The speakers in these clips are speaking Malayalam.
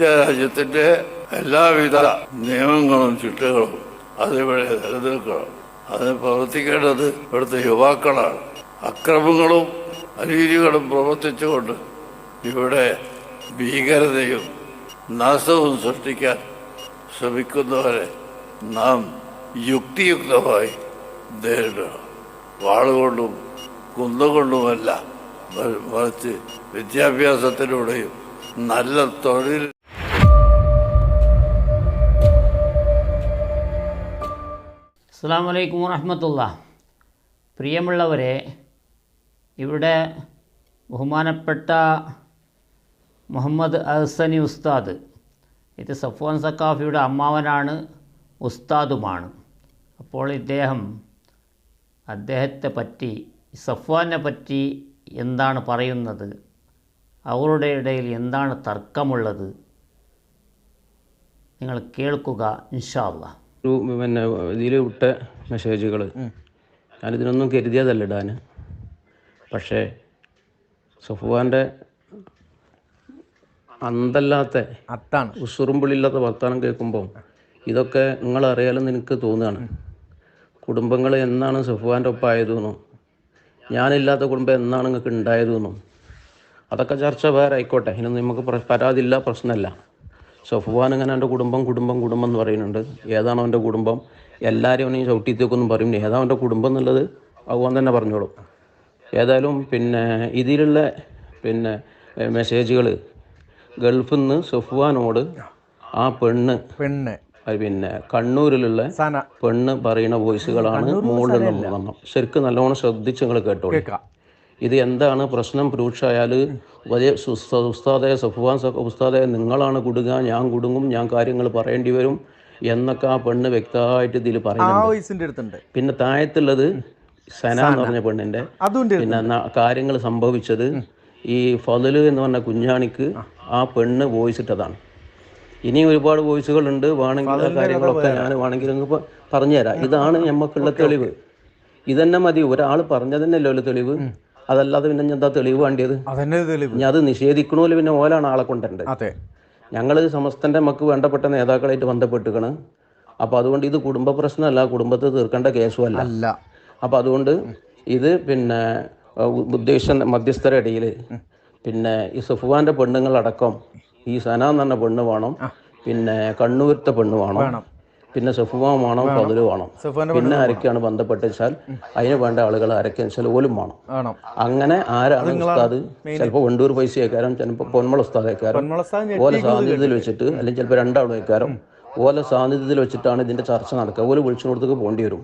ഇന്ത്യ രാജ്യത്തിന്റെ എല്ലാവിധ നിയമങ്ങളും ചിട്ടകളും അതിവിടെ നിലനിൽക്കണം. അതിന് പ്രവർത്തിക്കേണ്ടത് ഇവിടുത്തെ യുവാക്കളാണ്. അക്രമങ്ങളും അനീതികളും പ്രവർത്തിച്ചുകൊണ്ട് ഇവിടെ ഭീകരതയും നാശവും സൃഷ്ടിക്കാൻ ശ്രമിക്കുന്നവരെ നാം യുക്തിയുക്തമായി നേരിടണം. വാളുകൊണ്ടും കുന്നുകൊണ്ടുമല്ല മറിച്ച് വിദ്യാഭ്യാസത്തിലൂടെയും നല്ല തൊഴിൽ അസ്സാം വലൈക്കും വറഹമത്തുള്ള പ്രിയമുള്ളവരെ ഇവിടെ ബഹുമാനപ്പെട്ട മുഹമ്മദ് അഹ്സനി ഉസ്താദ് ഇത് സഫ്വാൻ സക്കാഫിയുടെ അമ്മാവനാണ് ഉസ്താദുമാണ്. അപ്പോൾ ഇദ്ദേഹം അദ്ദേഹത്തെ പറ്റി സഫ്വാനെ പറ്റി എന്താണ് പറയുന്നത്? അവരുടെ ഇടയിൽ എന്താണ് തർക്കമുള്ളത്? നിങ്ങൾ കേൾക്കുക ഇൻഷാ ഒരു പിന്നെ ഇതിൽ വിട്ട മെസ്സേജുകൾ ഞാനിതിനൊന്നും കരുതിയതല്ല ഇടാൻ പക്ഷേ സഫുവാന്റെ അന്തല്ലാത്ത അത്താണ്. ഉസുറുമ്പിളില്ലാത്ത വർത്തമാനം കേൾക്കുമ്പോൾ ഇതൊക്കെ നിങ്ങൾ അറിയാലെന്ന് എനിക്ക് തോന്നുകയാണ് കുടുംബങ്ങൾ എന്നാണ് സഫുവാന്റെ ഒപ്പം ആയതെന്നും ഞാനില്ലാത്ത കുടുംബം എന്നാണ് നിങ്ങൾക്ക് ഉണ്ടായതെന്നും അതൊക്കെ ചർച്ച വേറെ ആയിക്കോട്ടെ. ഇനി നമുക്ക് പ്ര- പരാതിയില്ല പ്രശ്നമല്ല സഫുവാൻ ഇങ്ങനെ എന്റെ കുടുംബം കുടുംബം കുടുംബം എന്ന് പറയുന്നുണ്ട്. ഏതാണ് അവന്റെ കുടുംബം? എല്ലാവരും അവനെയും ചവിട്ടിത്തേക്കൊന്നും പറയും. ഏതാണ് അവന്റെ കുടുംബം എന്നുള്ളത് ഭഗവാൻ തന്നെ പറഞ്ഞോളും. ഏതായാലും പിന്നെ ഇതിലുള്ള പിന്നെ മെസ്സേജുകൾ ഗൾഫിൽ നിന്ന് സഫ്വാനോട് ആ പെണ്ണ് പെണ്ണ്. പിന്നെ കണ്ണൂരിലുള്ള പെണ്ണ് പറയുന്ന വോയിസുകളാണ് നമ്മൾ ശരിക്കും നല്ലോണം ശ്രദ്ധിച്ച് നിങ്ങൾ കേട്ടോളൂ. ഇത് എന്താണ് പ്രശ്നം? രൂക്ഷമായാൽ വലിയ ഉസ്താദെ സഫുവാൻ ഉസ്താദെ നിങ്ങളാണ് കുടുങ്ങുക ഞാൻ കുടുങ്ങും ഞാൻ കാര്യങ്ങൾ പറയേണ്ടി വരും എന്നൊക്കെ ആ പെണ്ണ് വ്യക്തമായിട്ട് ഇതിൽ പറയുന്നുണ്ട്. പിന്നെ താഴത്തുള്ളത് സന എന്ന് പറഞ്ഞ പെണ്ണിന്റെ പിന്നെ കാര്യങ്ങൾ സംഭവിച്ചത് ഈ ഫതിൽ എന്ന് പറഞ്ഞ കുഞ്ഞാണിക്ക് ആ. പെണ്ണ് വോയിസ് ഇട്ടതാണ്. ഇനിയും ഒരുപാട് വോയിസുകളുണ്ട് വേണമെങ്കിൽ ആ കാര്യങ്ങളൊക്കെ ഞാൻ വേണമെങ്കിൽ നിങ്ങൾക്ക് പറഞ്ഞുതരാം. ഇതാണ് നമുക്കുള്ള തെളിവ്. ഇതന്നെ മതി. ഒരാൾ പറഞ്ഞതന്നെയല്ലോ തെളിവ്. അതല്ലാതെ പിന്നെ എന്താ തെളിവ് വേണ്ടിയത്? ഇനി അത് നിഷേധിക്കണമല്ലോ പിന്നെ ഓലാണ് ആളെ കൊണ്ടുണ്ട് ഞങ്ങൾ സമസ്തന്റെ നമുക്ക് വേണ്ടപ്പെട്ട നേതാക്കളായിട്ട് ബന്ധപ്പെട്ടുകണ് അപ്പൊ അതുകൊണ്ട് ഇത് കുടുംബ പ്രശ്നമല്ല കുടുംബത്തെ തീർക്കേണ്ട കേസും അല്ല. അപ്പോൾ അതുകൊണ്ട് ഇത് പിന്നെ ഉദ്ദേശ മധ്യസ്ഥരുടെ ഇടയിൽ പിന്നെ ഈ പെണ്ണുങ്ങൾ പെണ്ണുങ്ങളടക്കം ഈ സന എന്ന് പറഞ്ഞ പെണ്ണ് വേണം. പിന്നെ കണ്ണൂരത്തെ പെണ്ണ് വേണം. പിന്നെ സഫുവാൻ വേണം പതിൽ വേണം. പിന്നെ ആരൊക്കെയാണ് ബന്ധപ്പെട്ട് വെച്ചാൽ അതിന് വേണ്ട ആളുകൾ ആരൊക്കെ വെച്ചാൽ ഓലും വേണം. അങ്ങനെ ആരാണ് ഉസ്താദ്? ചിലപ്പോൾ വണ്ടൂർ പൈസ അയക്കാരം ചിലപ്പോൾ പൊന്മള ഉസ്താദ് അയക്കാരം ഓല സാന്നിധ്യത്തിൽ വെച്ചിട്ട് അല്ലെങ്കിൽ ചിലപ്പോൾ രണ്ടാളും അയക്കാരം. ഓല സാന്നിധ്യത്തിൽ വെച്ചിട്ടാണ് ഇതിന്റെ ചർച്ച നടക്കുക. ഓൽ വിളിച്ചിടത്തേക്ക് പോകേണ്ടി വരും.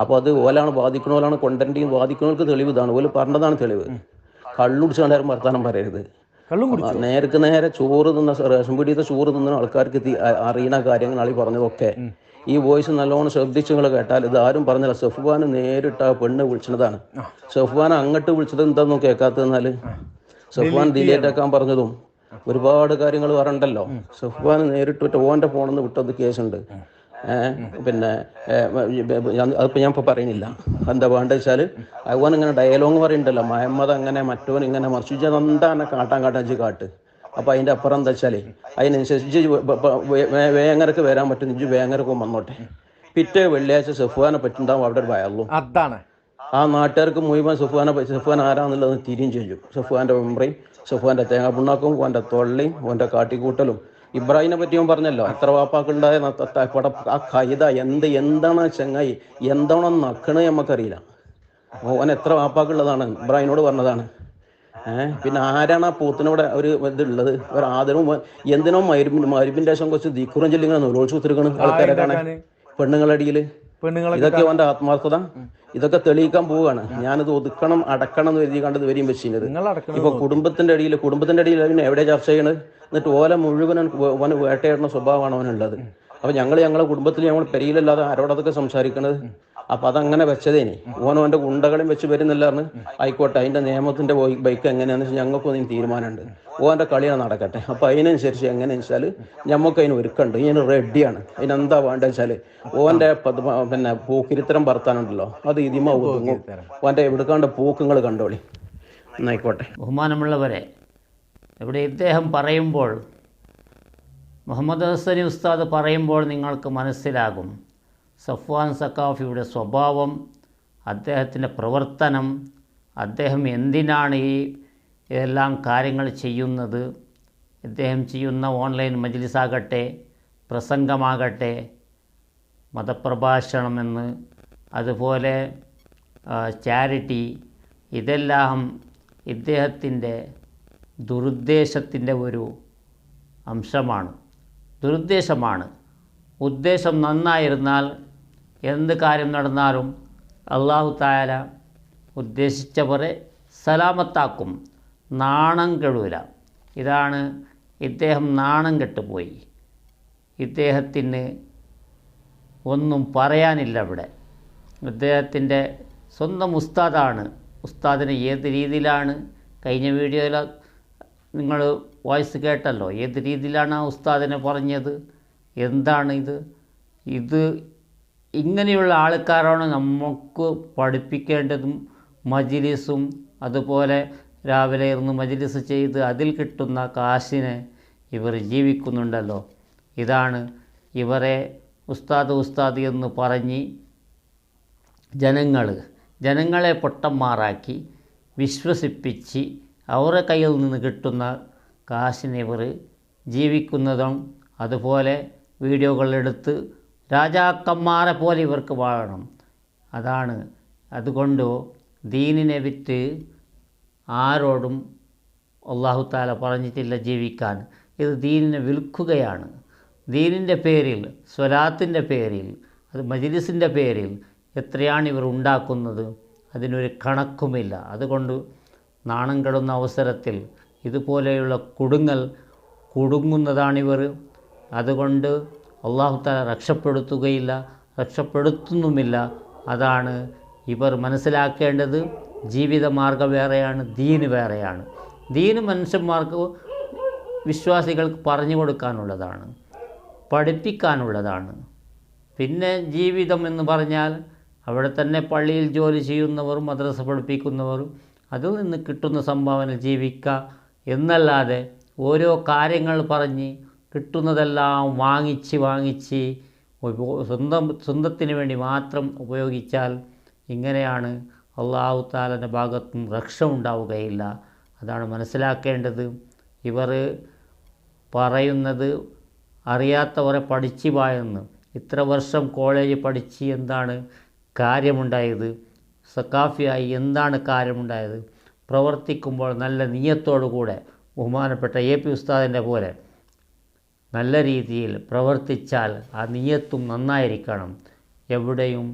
അപ്പൊ അത് ഓലാണ് ബാധിക്കണോലാണ് കൊണ്ടന്റെയും ബാധിക്കണവർക്ക് തെളിവ് ഇതാണ്. ഓൽ പറഞ്ഞതാണ് തെളിവ്. കള്ളുടിച്ച് കണ്ടാലും വർത്താനം പറയരുത്. കള്ളും കുടിച്ചു? നേർക്ക് നേരെ ചോറ് തിന്ന റേഷൻ പീടിയത്തെ ചോറ് തിന്ന ആൾക്കാർക്ക് അറിയുന്ന കാര്യങ്ങൾ ആളി പറഞ്ഞതൊക്കെ. ഈ വോയിസ് നല്ലോണം ശ്രദ്ധിച്ചു നിങ്ങൾ കേട്ടാൽ ഇത് ആരും പറഞ്ഞില്ല. സഫ്വാൻ നേരിട്ട് ആ പെണ്ണ് വിളിച്ചതാണ്. സഫ്വാൻ അങ്ങോട്ട് വിളിച്ചത് എന്താണെന്നും കേൾക്കാത്തതെന്നാൽ സഫ്വാൻ ഡിലേറ്റ് ആക്കാൻ പറഞ്ഞതും ഒരുപാട് കാര്യങ്ങൾ പറയണ്ടല്ലോ സഫ്വാൻ നേരിട്ട് ഓന്റെ ഫോണിൽ നിന്ന് വിട്ടത് കേസുണ്ട്. പിന്നെ അതിപ്പോൾ ഞാൻ ഇപ്പോൾ പറയുന്നില്ല. എന്താ വേണ്ടത് വെച്ചാൽ അവൻ ഇങ്ങനെ ഡയലോഗ് പറയുന്നുണ്ടല്ലോ മഹമ്മദ് അങ്ങനെ മറ്റവൻ ഇങ്ങനെ മറിച്ച് എന്താണ് കാട്ടാൻ കാട്ടാൻ വെച്ച് കാട്ട്? അപ്പോൾ അതിന്റെ അപ്പുറം എന്താ വെച്ചാൽ അതിനനുസരിച്ച് വേങ്ങരക്ക് വരാൻ പറ്റും ഇജ്ജ് വേങ്ങരക്കും വന്നോട്ടെ. പിറ്റേ വെള്ളിയാഴ്ച സെഫുവാനെ പറ്റുണ്ടാവും അവിടെ ഒരു ഭയള്ളൂ അതാണ്. ആ നാട്ടുകാർക്ക് മുഴുവൻ സുഫാനെ സുഫാൻ ആരാന്നുള്ളത് തിരിയും ചെയ്യും. സുഫാന്റെ മെമ്പറയും സുഫാന്റെ തേങ്ങാ പുണ്ണാക്കും ഓന്റെ തൊള്ളിയും ഓന്റെ കാട്ടിക്കൂട്ടലും. ഇബ്രാഹിമിനെ പറ്റി ഞാൻ പറഞ്ഞല്ലോ എത്ര വാപ്പാക്കുണ്ടായ പട ആ കൈത എന്ത് എന്താണ് ചെങ്ങായി എന്താണോ നക്കണ് നമുക്കറിയില്ല ഓൻ എത്ര വാപ്പാക്കുള്ളതാണ് ഇബ്രാഹിമിനോട് പറഞ്ഞതാണ്. ഏഹ് പിന്നെ ആരാണ് ആ പൂത്തിനോട് ഒരു ഇതുള്ളത്? ഒരു ആദരവും എന്തിനോ മരുമിന്റെ ശേഷം കുറച്ച് ദീക്കുറം ചൊല്ലിങ്ങനെ നൂലോളിച്ച് കുത്തിരിക്കണം ആൾക്കാരെ കാണാൻ? പെണ്ണുങ്ങളുടെ അടിയിൽ പെണ്ണുങ്ങളെ ഇതൊക്കെ അവന്റെ ആത്മാർത്ഥത. ഇതൊക്കെ തെളിയിക്കാൻ പോവുകയാണ്. ഞാനിത് ഒതുക്കണം അടക്കണം എന്ന് കരുതി കണ്ടത് വരെയും വെച്ചിരുന്നത്. ഇപ്പൊ കുടുംബത്തിന്റെ അടിയിൽ കുടുംബത്തിന്റെ അടിയിൽ അവന് എവിടെ ചർച്ച ചെയ്യണത് എന്നിട്ട് ഓല മുഴുവൻ അവന് വേട്ടയാടുന്ന സ്വഭാവമാണ് അവനുള്ളത്. അപ്പൊ ഞങ്ങൾ ഞങ്ങളെ കുടുംബത്തിൽ ഞങ്ങൾ പെരിയിലല്ലാതെ ആരോടതൊക്കെ സംസാരിക്കണത്? അപ്പൊ അതങ്ങനെ വെച്ചതേനി ഓനോ എന്റെ ഗുണ്ടകളും വെച്ച് വരുന്നില്ലാന്ന് ആയിക്കോട്ടെ അതിന്റെ നിയമത്തിന്റെ ബൈക്ക് എങ്ങനെയാണെന്ന് വെച്ചാൽ ഞങ്ങൾക്കൊന്നും തീരുമാനമുണ്ട്. ഓന്റെ കളിയാണ് നടക്കട്ടെ. അപ്പൊ അതിനനുസരിച്ച് എങ്ങനെയാന്ന് വെച്ചാൽ ഞമ്മക്ക് അതിന് ഒരുക്കണ്ട് ഇതിന് റെഡിയാണ് അതിനെന്താ വേണ്ടത് വെച്ചാൽ ഓന്റെ പിന്നെ പൂക്കിരിത്തരം ഭർത്താനുണ്ടല്ലോ അത് ഇതിമ ഓന്റെ എവിടുക്കാണ്ട് പൂക്കങ്ങൾ കണ്ടോളി. എന്നായിക്കോട്ടെ ബഹുമാനമുള്ളവരെ ഇവിടെ ഇദ്ദേഹം പറയുമ്പോൾ മുഹമ്മദ് ഹസനി ഉസ്താദ് പറയുമ്പോൾ നിങ്ങൾക്ക് മനസ്സിലാകും. സഫ്വാൻ സക്കാഫിയുടെ സ്വഭാവം അദ്ദേഹത്തിന്റെ പ്രവർത്തനം അദ്ദേഹം എന്തിനാണ് ഈ എല്ലാം കാര്യങ്ങൾ ചെയ്യുന്നത്? അദ്ദേഹം ചെയ്യുന്ന ഓൺലൈൻ മജ്ലിസാകട്ടെ പ്രസംഗമാകട്ടെ മതപ്രഭാഷണമെന്ന് അതുപോലെ ചാരിറ്റി ഇതെല്ലാം ഇദ്ദേഹത്തിന്റെ ദുരുദ്ദേശത്തിന്റെ ഒരു അംശമാണ്. ദുരുദ്ദേശമാണ്. ഉദ്ദേശം നന്നായിരുന്നാൽ എന്ത് കാര്യം നടന്നാലും അള്ളാഹു തായാല ഉദ്ദേശിച്ചവരെ സലാമത്താക്കും. നാണം കെടൂല. ഇതാണ് ഇദ്ദേഹം നാണം കെട്ടുപോയി. ഇദ്ദേഹത്തിന് ഒന്നും പറയാനില്ല ഇവിടെ ഇദ്ദേഹത്തിന്റെ സ്വന്തം ഉസ്താദാണ്. ഉസ്താദിനെ ഏത് രീതിയിലാണ്? കഴിഞ്ഞ വീഡിയോയിൽ നിങ്ങൾ വോയിസ് കേട്ടല്ലോ. ഏത് രീതിയിലാണ് ആ ഉസ്താദിനെ പറഞ്ഞത്? എന്താണ് ഇത്? ഇത് ഇങ്ങനെയുള്ള ആൾക്കാരാണ് നമുക്ക് പഠിപ്പിക്കേണ്ടതും മജിലിസും അതുപോലെ രാവിലെ ഇരുന്ന് മജിലിസ് ചെയ്ത് അതിൽ കിട്ടുന്ന കാശിനെ ഇവർ ജീവിക്കുന്നുണ്ടല്ലോ. ഇതാണ് ഇവരെ ഉസ്താദ് ഉസ്താദ് എന്ന് പറഞ്ഞ് ജനങ്ങൾ ജനങ്ങളെ പൊട്ടന്മാരാക്കി വിശ്വസിപ്പിച്ച് അവരുടെ കയ്യിൽ നിന്ന് കിട്ടുന്ന കാശിനെ ഇവർ ജീവിക്കുന്നതും അതുപോലെ വീഡിയോകളെടുത്ത് രാജാക്കന്മാരെ പോലെ ഇവർക്ക് വാഴണം. അതാണ് അതുകൊണ്ട് ദീനിനെ വിറ്റ് ആരോടും അള്ളാഹു താല പറഞ്ഞിട്ടില്ല ജീവിക്കാൻ. ഇത് ദീനിനെ വിൽക്കുകയാണ്. ദീനിന്റെ പേരിൽ സ്വലാത്തിന്റെ പേരിൽ അത് മജിലിസിന്റെ പേരിൽ എത്രയാണ് ഇവർ ഉണ്ടാക്കുന്നത്? അതിനൊരു കണക്കുമില്ല. അതുകൊണ്ട് നാണം കെടുന്ന അവസരത്തിൽ ഇതുപോലെയുള്ള കുടുങ്ങൽ കുടുങ്ങുന്നതാണിവർ അതുകൊണ്ട് അള്ളാഹു താല രക്ഷപ്പെടുത്തുകയില്ല രക്ഷപ്പെടുത്തുന്നുമില്ല. അതാണ് ഇവർ മനസ്സിലാക്കേണ്ടത്. ജീവിതമാർഗം വേറെയാണ് ദീന് വേറെയാണ്. ദീന് മനുഷ്യന്മാർക്ക് വിശ്വാസികൾക്ക് പറഞ്ഞു കൊടുക്കാനുള്ളതാണ് പഠിപ്പിക്കാനുള്ളതാണ്. പിന്നെ ജീവിതം എന്ന് പറഞ്ഞാൽ അവിടെ തന്നെ പള്ളിയിൽ ജോലി ചെയ്യുന്നവരും മദ്രസ പഠിപ്പിക്കുന്നവരും അതിൽ നിന്ന് കിട്ടുന്ന സംഭാവന ജീവിക്കുക എന്നല്ലാതെ ഓരോ കാര്യങ്ങൾ പറഞ്ഞ് കിട്ടുന്നതെല്ലാം വാങ്ങിച്ച് വാങ്ങിച്ച് സ്വന്തം സ്വന്തത്തിന് വേണ്ടി മാത്രം ഉപയോഗിച്ചാൽ ഇങ്ങനെയാണ് അള്ളാഹു താലന്റെ ഭാഗത്തും രക്ഷ ഉണ്ടാവുകയില്ല അതാണ് മനസ്സിലാക്കേണ്ടത്. ഇവർ പറയുന്നത് അറിയാത്തവരെ പഠിച്ചു പായെന്ന് ഇത്ര വർഷം കോളേജ് പഠിച്ച് എന്താണ് കാര്യമുണ്ടായത്? സക്കാഫിയായി എന്താണ് കാര്യമുണ്ടായത്? പ്രവർത്തിക്കുമ്പോൾ നല്ല നീയത്തോടു കൂടെ ബഹുമാനപ്പെട്ട എ പി ഉസ്താദിന്റെ പോലെ നല്ല രീതിയിൽ പ്രവർത്തിച്ചാൽ ആ നീയത്തും നന്നായിരിക്കണം. എവിടെയും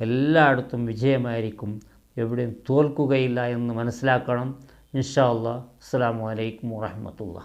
എല്ലായിടത്തും വിജയമായിരിക്കും. എവിടെയും തോൽക്കുകയില്ല എന്ന് മനസ്സിലാക്കണം. ഇൻഷാ അല്ലാ അസ്സാം വലൈക്കും വാഹമത്തുള്ള